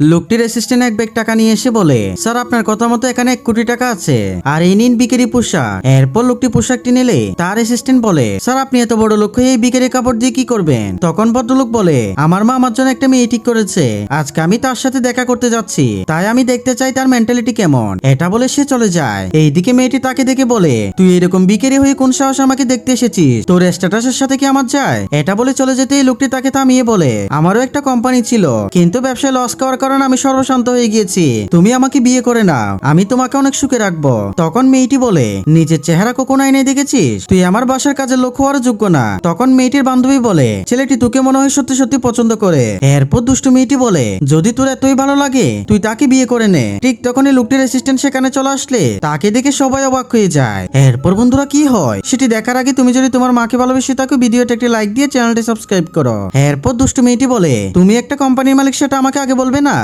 লোকটির অ্যাসিস্ট্যান্ট এক ব্যাগ টাকা নিয়ে এসে বলে, স্যার, আপনার কথা মতো এখানে এক কোটি টাকা আছে। আর এই নিন বিকেরি পোশাক। এরপর লোকটি পোশাকটি নিলে তার অ্যাসিস্ট্যান্ট বলে, স্যার, আপনি এত বড় লোক হয়ে এই বিকেরি কাপড় দিয়ে কি করবেন? তখন ভদ্রলোক বলে, আমার মা আমার জন্য একটা মেয়ে ঠিক করেছে। আজকে আমি তার সাথে দেখা করতে যাচ্ছি। তাই আমি দেখতে চাই তার মেন্টালিটি কেমন। এটা বলে সে চলে যায়। এইদিকে মেয়েটি তাকে দেখে বলে, তুই এরকম বিকেরি হয়ে কোন সাহস আমাকে দেখতে এসেছিস? তোর স্ট্যাটাসের সাথে কি আমার যায়? এটা বলে চলে যেতে এই লোকটি তাকে থামিয়ে বলে, আমারও একটা কোম্পানি ছিল, কিন্তু ব্যবসায় লস খাওয়ার কারণে আমি সর্বশান্ত হয়ে গিয়েছি। তুমি আমাকে বিয়ে করে নাও। আমি তোমাকে অনেক সুখে রাখব। তখন মেয়েটি বলে, নিজের চেহারা কখনো আইনে দেখেছিস? তুই আমার বাসার কাজে লক্ষ্য হওয়ার যোগ্য না। তখন মেয়েটির বান্ধবী বলে, ছেলেটি তোকে মনে হয় সত্যি সত্যি পছন্দ করে। এরপর দুষ্টু মেয়েটি বলে, যদি তোর এতই ভালো লাগে, তুই তাকে বিয়ে করে নে। ঠিক তখনই লোকটির অ্যাসিস্ট্যান্ট সেখানে চলে আসলে, তাকে দেখে সবাই অবাক হয়ে যায়। এরপর বন্ধুরা কি হয়? সেটি দেখার আগে তুমি যদি তোমার মাকে ভালোবেসে থাকো ভিডিওটা একটি লাইক দিয়ে চ্যানেলটি সাবস্ক্রাইব করো। এরপর দুষ্টু মেয়েটি বলে, তুমি একটা কোম্পানির মালিক, সেটা আমাকে আগে বলবে না?